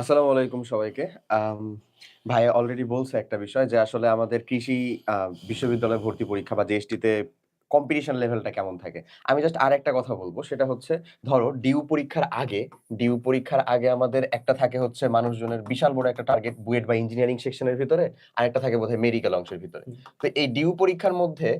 আসসালামু আলাইকুম সবাইকে। ভাইয়া অলরেডি বলছে একটা বিষয় যে আসলে আমাদের কৃষি বিশ্ববিদ্যালয় ভর্তি পরীক্ষা বা জেএসটিতে কম্পিটিশন লেভেলটা কেমন থাকে? আমি জাস্ট আরেকটা কথা বলব সেটা হচ্ছে ধরো ডিউ পরীক্ষার আগে ডিউ পরীক্ষার আগে আমাদের একটা থাকে হচ্ছে মানুষজনের বিশাল বড় একটা টার্গেট বুয়েট বা ইঞ্জিনিয়ারিং সেকশনের ভিতরে, আরেকটা থাকে বোধহয় মেডিকেল অংশের ভিতরে। তো এই ডিউ পরীক্ষার মধ্যে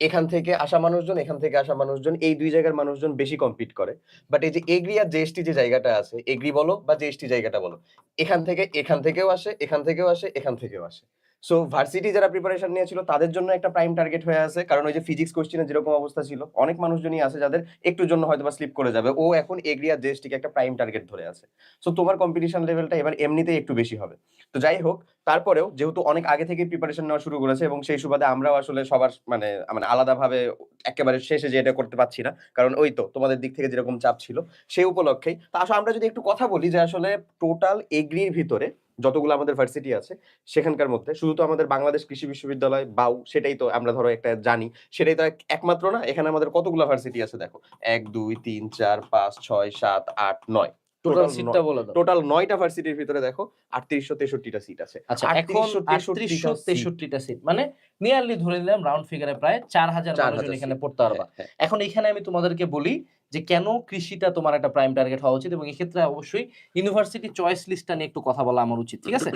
এখান থেকে আসা মানুষজন, এখান থেকে আসা মানুষজন এই দুই জায়গার মানুষজন বেশি কম্পিট করে। বাট এই যে এগ্রি আর জেএসটি যে জায়গাটা আছে, এগ্রি বলো বা জেএসটি জায়গাটা বলো, এখান থেকে এখান থেকেও আসে, এখান থেকেও আসে, এখান থেকেও আসে। সো ভার্সিটি যারা প্রিপারেশন নিয়েছিল তাদের জন্য একটা প্রাইম টার্গেট হয়ে আছে। কারণ ওই যে ফিজিক্স কোয়েশ্চেন যেরকম অবস্থা ছিল, অনেক মানুষজনই আছে যাদের একটুর জন্য হয়তোবা স্লিপ করে যাবে। ও এখন এগ্রি দেশটিকে একটা প্রাইম টার্গেট ধরে আছে। সো তোমার কম্পিটিশন লেভেলটা এবার এমনিতেই একটু বেশি হবে। তো যাই হোক, তারপরেও যেহেতু অনেক আগে থেকে প্রিপারেশন নেওয়া শুরু করেছে এবং সেই সুবাদে আমরাও আসলে সবার মানে মানে আলাদাভাবে একেবারে শেষে যে এটা করতে পারছি না। কারণ ওই তো তোমাদের দিক থেকে যেরকম চাপ ছিল, সেই উপলক্ষেই। তা আসলে আমরা যদি একটু কথা বলি যে আসলে টোটাল এগ্রির ভিতরে যতগুলো আমাদের ভার্সিটি আছে, সেখানকার মধ্যে শুধু তো আমাদের বাংলাদেশ কৃষি বিশ্ববিদ্যালয় বাউ সেটাই তো আমরা ধরো একটা জানি। সেটাই তো একমাত্র না। এখানে আমাদের কতগুলো ভার্সিটি আছে দেখো। ১, ২, ৩, ৪, ৫, ৬, ৭, ৮, ৯ টোটাল সিটটা বলে দাও। টোটাল ৯ ভার্সিটির ভিতরে দেখো ৩৮৬৩ টা সিট আছে। আচ্ছা এখন ৩৮৬৩ টা সিট মানে নিয়ারলি ধরে নিলাম রাউন্ড ফিগারে প্রায় 4000 ৪ মানুষজন এখানে পড়তে পারবা। হ্যাঁ, হ্যাঁ। এখন এখানে আমি তোমাদেরকে বলি যে কেন কৃষিটা তোমার একটা প্রাইম টার্গেট হওয়া উচিত এবং এক্ষেত্রে অবশ্যই ইউনিভার্সিটি চয়েস লিস্টটা নিয়ে একটু কথা বলা আমার উচিত। ঠিক আছে?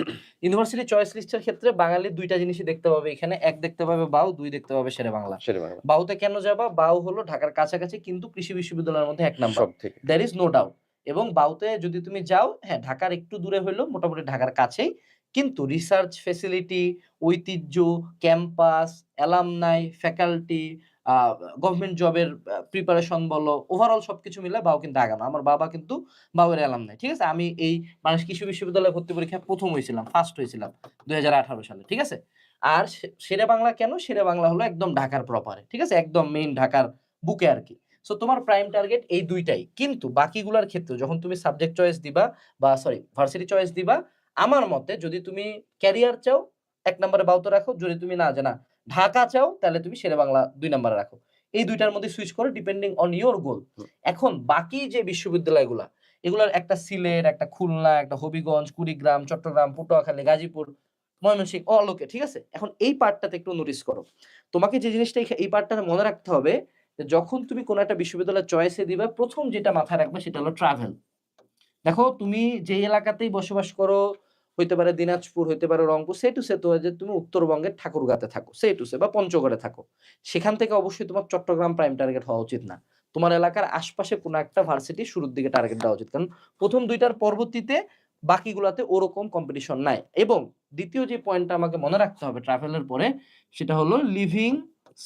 ইউনিভার্সিটি চয়েস লিস্টের ক্ষেত্রে বাঙালির ২ টা জিনিসই দেখতে পাবে এখানে। এক দেখতে পাবে বাউ, দুই দেখতে পাবে শেরে বাংলা। বাউতে কেন যাবা? বাউ হলো ঢাকার কাছাকাছি কিন্তু কৃষি বিশ্ববিদ্যালয়ের মধ্যে এক number. there is no doubt এবং বাউতে যদি তুমি যাও হ্যাঁ ঢাকার একটু দূরে হইলেও মোটামুটি ঢাকার কাছেই। কিন্তু রিসার্চ ফেসিলিটি ঐতিহ্য ক্যাম্পাস অ্যালামনাই ফ্যাকাল্টি গভর্নমেন্ট জবের প্রিপারেশন বলো ওভারঅল সবকিছু মিলে বাউ কিন্তু আগানো। আমার বাবা কিন্তু বাউয়ের অ্যালামনাই ঠিক আছে? আমি এই মানুষ কৃষি বিশ্ববিদ্যালয়ে ভর্তি পরীক্ষায় প্রথম হয়েছিলাম ফার্স্ট হয়েছিলাম দুই হাজার আঠারো সালে, ঠিক আছে? আর সেরে বাংলা কেন? শেরে বাংলা হলো একদম ঢাকার প্রপারে ঠিক আছে? একদম মেইন ঢাকার বুকে আর কি। সো তোমার প্রাইম টার্গেট এই দুইটাই। কিন্তু বাকিগুলোর ক্ষেত্রে যখন তুমি সাবজেক্ট চয়েস দিবা বা সরি ভার্সিটি চয়েস দিবা আমার মতে যদি তুমি ক্যারিয়ার চাও এক নম্বরে বাউত রাখো যদি তুমি না জানা ঢাকা চাও তাহলে তুমি শেরে বাংলা দুই নম্বরে রাখো। এই দুইটার মধ্যে সুইচ করো ডিপেন্ডিং অন ইওর গোল এখন বাকি যে বিশ্ববিদ্যালয়গুলা এগুলোর একটা সিলেট একটা খুলনা একটা হবিগঞ্জ কুড়িগ্রাম চট্টগ্রাম পটুয়াখালী গাজীপুর ময়মনসিংহ অলোকে ঠিক আছে? এখন এই পার্টটাতে একটু নোটিস করো। তোমাকে যে জিনিসটা এই- পার্টটাতে মনে রাখতে হবে যখন তুমি কোনো একটা বিশ্ববিদ্যালয় চয়েসে দিবে, প্রথম যেটা মাথায় রাখবে সেটা হলো ট্রাভেল দেখো, তুমি যে এলাকাতেই বসবাস করো, হইতে পারে দিনাজপুর, হইতে পারে রংপুর সে টু সে তো যে তুমি উত্তরবঙ্গের ঠাকুরগাঁতে থাকো সে টু সে বা পঞ্চগড়ে থাকো। সেখান থেকে অবশ্যই তোমার চট্টগ্রাম প্রাইম টার্গেট হওয়া উচিত না। তোমার এলাকার আশপাশে কোনো একটা ভার্সিটি শুরুর দিকে টার্গেট দেওয়া উচিত। কারণ প্রথম দুইটার পরবর্তীতে বাকিগুলাতে ওরকম কম্পিটিশন নাই। এবং দ্বিতীয় যে পয়েন্টটা আমাকে মনে রাখতে হবে ট্রাভেলের পরে, সেটা হলো লিভিং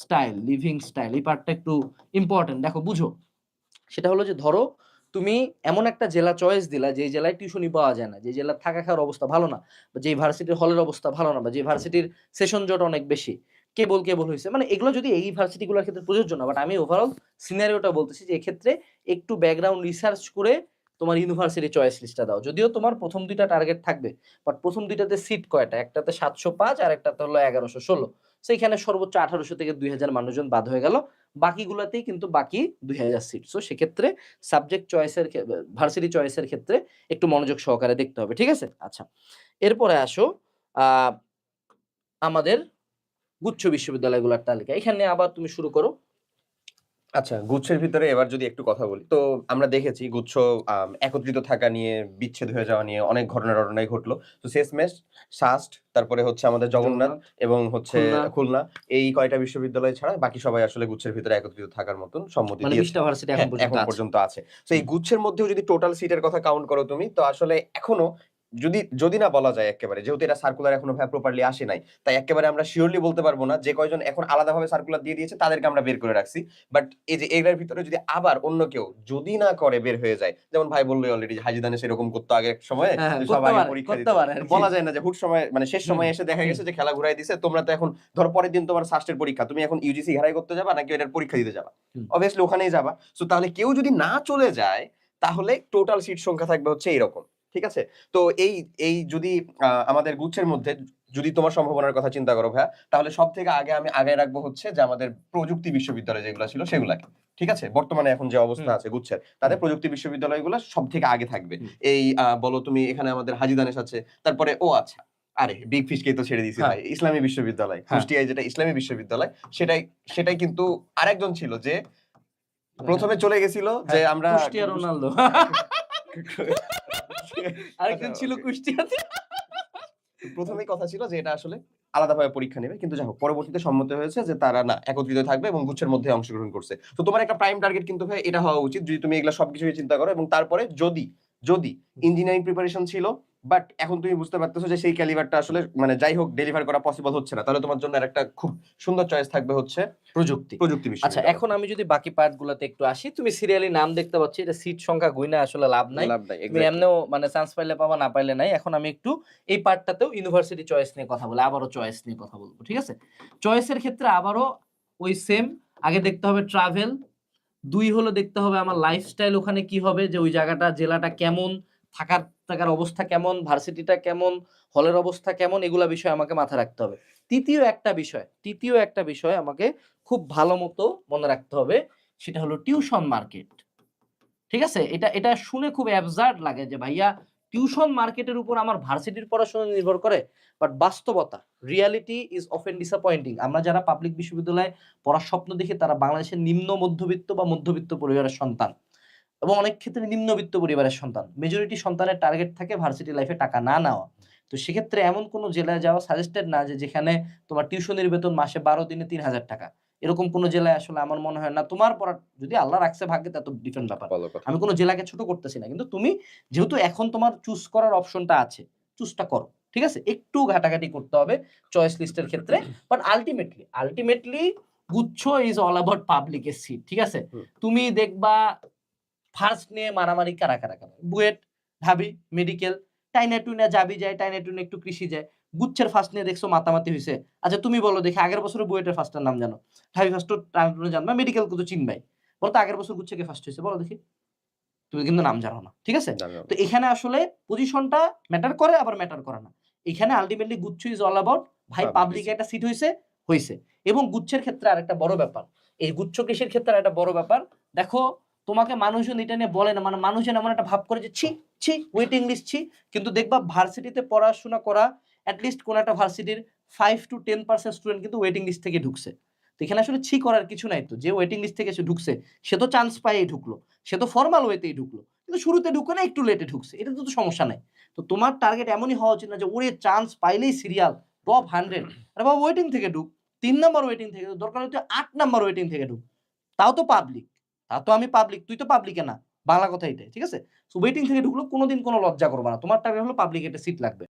স্টাইল লিভিং স্টাইল এই পার্টটা একটু ইম্পর্টেন্ট দেখো, বুঝো? সেটা হলো যে, ধরো, তুমি এমন একটা জেলা চয়েস দিলা যে জেলায় টিউশনই পাওয়া যায় না, যে জেলার থাকা খাওয়ার অবস্থা ভালো না, বা যে ভার্সিটির হলের অবস্থা ভালো না, বা যে ভার্সিটির সেশন জট অনেক বেশি, কেবল কেবল হয়েছে মানে এগুলো যদি এই ভার্সিটিগুলোর ক্ষেত্রে প্রযোজ্য না বাট আমি ওভারঅল সিনারিওটা বলতেছি যে, এক্ষেত্রে একটু ব্যাকগ্রাউন্ড রিসার্চ করে তোমার ইউনিভার্সিটি চয়েস লিস্টটা দাও। যদিও তোমার প্রথম দুইটা টার্গেট থাকবে বাট প্রথম দুইটাতে সিট কয়টা? একটাতে সাতশো পাঁচ আর একটাতে হলো এগারোশো ষোলো। সেইখানে সর্বোচ্চ আঠারোশো থেকে দুই হাজার মানুষজন বাদ হয়ে গেল। বাকিগুলোতেই কিন্তু বাকি দুই হাজার সিট সো সেক্ষেত্রে সাবজেক্ট চয়েসের ভার্সিটি চয়েসের ক্ষেত্রে একটু মনোযোগ সহকারে দেখতে হবে, ঠিক আছে? আচ্ছা এরপরে আসো আমাদের গুচ্ছ বিশ্ববিদ্যালয়গুলোর তালিকা। এখানে আবার তুমি শুরু করো। আচ্ছা, গুচ্ছের ভিতরে এবার যদি একটু কথা বলি। তো আমরা দেখেছি গুচ্ছ একত্রিত থাকা নিয়ে, বিচ্ছেদ হয়ে যাওয়া নিয়ে অনেক ঘটনা-টটনাই ঘটলো। তো শেষমেশ সাস্ট, তারপরে হচ্ছে আমাদের জগন্নাথ এবং হচ্ছে খুলনা। এই কয়টা বিশ্ববিদ্যালয় ছাড়া বাকি সবাই আসলে গুচ্ছের ভিতরে একত্রিত থাকার মতন সম্মতি মানে এখন হ্যাঁ, এখন পর্যন্ত আছে। তো এই গুচ্ছের মধ্যেও যদি টোটাল সিটের কথা কাউন্ট করো তুমি, তো আসলে এখনও যদি যদি না বলা যায় একেবারে যেহেতু এটা সার্কুলার এখনও ভাই প্রপারলি আসে নাই। তাই একেবারে আমরা শিওরলি বলতে পারব না যে কয়জন এখন আলাদাভাবে সার্কুলার দিয়ে দিয়েছে তাদেরকে আমরা বের করে রাখছি। বাট এই যে এগুলার ভিতরে যদি আবার অন্য কেউ যদি না করে বের হয়ে যায়, যেমন ভাই বললই অলরেডি হাজি দানেশ এরকম করতো আগে এক সময়ে সবাই পরীক্ষা দিত। বলা যায় না যে হুট সময় মানে শেষ সময় এসে দেখা গেছে যে খেলা ঘুরাই দিছে। তোমরা তো এখন ধর পরের দিন তোমার সাস্টের পরীক্ষা। তুমি এখন ইউজিসি ঘেরাই করতে যাবা নাকি এটার পরীক্ষা দিতে যাবা? অবভিয়াসলি ওখানেই যাবা। সো তাহলে কেউ যদি না চলে যায় তাহলে টোটাল সিট সংখ্যা থাকবে হচ্ছে এইরকম। ঠিক আছে? তো এই এই যদি আমাদের গুচ্ছের মধ্যে যদি তোমার সম্ভাবনার কথা চিন্তা করো ভাইয়া, তাহলে সব থেকে আগে আমি আগে রাখব হচ্ছে যে আমাদের প্রযুক্তি বিশ্ববিদ্যালয় যেগুলো ছিল সেগুলাকে। ঠিক আছে বর্তমানে এখন যে অবস্থা আছে গুচ্ছের তাদের প্রযুক্তি বিশ্ববিদ্যালয়গুলো সব থেকে আগে থাকবে এই বলো তুমি এখানে আমাদের হাজি দানেশ আছে তারপরে ও আচ্ছা আরে বিগ ফিশকেই তো ছেড়ে দিয়েছি হ্যাঁ। ভাই ইসলামী বিশ্ববিদ্যালয় হ্যাঁ। কুষ্টিয়ায় যেটা ইসলামী বিশ্ববিদ্যালয় সেটাই সেটাই কিন্তু আরেকজন ছিল যে প্রথমে চলে গেছিল যে হ্যাঁ, আমরা কুষ্টিয়া রোনালদো আরেকজন ছিল আচ্ছা, কুষ্টিয়াতে। প্রথমে কথা ছিল যে এটা আসলে আলাদাভাবে পরীক্ষা নেবে কিন্তু যাই হোক পরবর্তীতে সম্মত হয়েছে যে তারা না একত্রিত থাকবে এবং গুচ্ছের মধ্যে অংশগ্রহণ করছে। তো তোমার একটা প্রাইম টার্গেট কিন্তু ভাই এটা হওয়া উচিত। যদি তুমি এগুলো সবকিছু চিন্তা করো এবং তারপরে যদি যদি ইঞ্জিনিয়ারিং প্রিপারেশন ছিল বাট এখন তুমি বুঝতে পারতেছো যে সেই ক্যালিবারটা আসলে মানে যাই হোক ডেলিভার করা পসিবল হচ্ছে না। তাহলে তোমার জন্য একটা খুব সুন্দর চয়েস থাকবে হচ্ছে প্রযুক্তি। প্রযুক্তি বিষয়। আচ্ছা এখন আমি যদি বাকি পার্ট গুলাতে একটু আসি তুমি সিরিয়ালি নাম দেখতে পাচ্ছি এটা সিট সংখ্যা গুইনা আসলে লাভ নাই। লাভ নাই, তুমি এমনিও মানে চান্স পাইলে পাবা না পাইলে নাই। এখন আমি একটু এই পার্টটাতেও ইউনিভার্সিটি চয়েস নিয়ে কথা বলি আবারও চয়েস নিয়ে কথা বলব ঠিক আছে? চয়েসের ক্ষেত্রে আবারও ওই সেম আগে দেখতে হবে ট্রাভেল দুই হলো দেখতে হবে আমার লাইফস্টাইল ওখানে কি হবে যে ওই জায়গাটা জেলাটা কেমন থাকার থাকার অবস্থা কেমন? ভার্সিটিটা কেমন? হলের অবস্থা কেমন? এগুলা বিষয় আমাকে মাথায় রাখতে হবে। তৃতীয় একটা বিষয়, তৃতীয় একটা বিষয় আমাকে খুব ভালো মতো মনে রাখতে হবে, সেটা হলো টিউশন মার্কেট। ঠিক আছে? এটা এটা শুনে খুব অ্যাবজার্ড লাগে যে, ভাইয়া, টিউশন মার্কেটের উপর আমার ভার্সিটির পড়াশোনা নির্ভর করে? বাট বাস্তবতা রিয়ালিটি ইজ অফেন ডিসঅ্যাপয়েন্টিং আমরা যারা পাবলিক বিশ্ববিদ্যালয়ে পড়ার স্বপ্ন দেখি, তারা বাংলাদেশের নিম্ন মধ্যবিত্ত বা মধ্যবিত্ত পরিবারের সন্তান। এবং অনেক ক্ষেত্রে নিম্নবিত্ত পরিবারের সন্তান। মেজরিটি সন্তানের টার্গেট থাকে ভার্সিটি লাইফে টাকা না নেওয়া। তো সেক্ষেত্রে এমন কোনো জেলায় যাওয়া সাজেস্টেড না যে যেখানে তোমার টিউশনের বেতন মাসে বারো দিনে তিন হাজার টাকা। এরকম কোনো জেলায় আসলে আমার মনে হয় না। তোমার পড়ার যদি আল্লাহ রাখছে ভাগ্যে তা তো ডিফারেন্ট ব্যাপার। আমি কোনো জেলাকে ছোট করতেছি না। কিন্তু তুমি যেহেতু এখন তোমার চুজ করার অপশনটা আছে চুজটা করো ঠিক আছে? একটু ঘাটাঘাটি করতে হবে চয়েস লিস্টের ক্ষেত্রে। বাট আলটিমেটলি আলটিমেটলি গুচ্ছ ইজ অল অ্যাবাউট পাবলিকের সিট ঠিক আছে? তুমি দেখবা ফার্স্ট নিয়ে মারামারি কারা কারা কারা? বুয়েট ঢাবি মেডিকেল টাইনা টুইনা যাবি যায় টাইনা টুইনা একটু কৃষি যায়। গুচ্ছের ফার্স্ট নিয়ে দেখছ মাতামাতি হয়েছে আচ্ছা তুমি বলো দেখি আগের বছর বুয়েটের ফার্স্টের নাম জানো। ঢাবি ফার্স্ট টাইনা টুইনা জানবা মেডিকেল কিন্তু চিনবাই? বলো তো আগের বছর গুচ্ছে কে ফার্স্ট হয়েছে বলো দেখি। তুমি কিন্তু নাম জানো না ঠিক আছে? তো এখানে আসলে পজিশনটা ম্যাটার করে আবার ম্যাটার করে না। এখানে আলটিমেটলি গুচ্ছ ইজ অল অ্যাবাউট ভাই পাবলিকে একটা সিট হয়েছে হয়েছে এবং গুচ্ছের ক্ষেত্রে আর একটা বড় ব্যাপার। এই গুচ্ছ কৃষির ক্ষেত্রে একটা বড় ব্যাপার। দেখো তোমাকে মানুষজন এটা নিয়ে বলে না মানে মানুষজন এমন একটা ভাব করে যে, ছি ছি ওয়েটিং লিস্ট ছি। কিন্তু দেখবা ভার্সিটিতে পড়াশোনা করা অ্যাটলিস্ট কোন একটা ভার্সিটির five to ten percent student কিন্তু ওয়েটিং লিস্ট থেকে ঢুকছে। তো এখানে আসলে ছি করার কিছু নাই তো, যে ওয়েটিং লিস্ট থেকে সে ঢুকছে, সে তো চান্স পাইয়েই ঢুকলো, সে তো ফর্মাল ওয়েতেই ঢুকলো, কিন্তু শুরুতে ঢুকে না, একটু লেটে ঢুকছে, এটা তো সমস্যা নাই। তো তোমার টার্গেট এমনই হওয়া উচিত না যে, ওরে চান্স পাইলেই সিরিয়াল টপ হান্ড্রেড আরে বাবা ওয়েটিং থেকে ঢুক, তিন নম্বর ওয়েটিং থেকে, দরকার হচ্ছে আট নম্বর ওয়েটিং থেকে ঢুক, তাও তো পাবলিক তা তো আমি পাবলিক তুই তো পাবলিকে না, বাংলা কথাই এটাই ঠিক আছে? সো ওয়েটিং থেকে ঢুকলো, কোনোদিন কোনো লজ্জা করবে না। তোমার টার্গেট হলো পাবলিক একটা সিট লাগবে।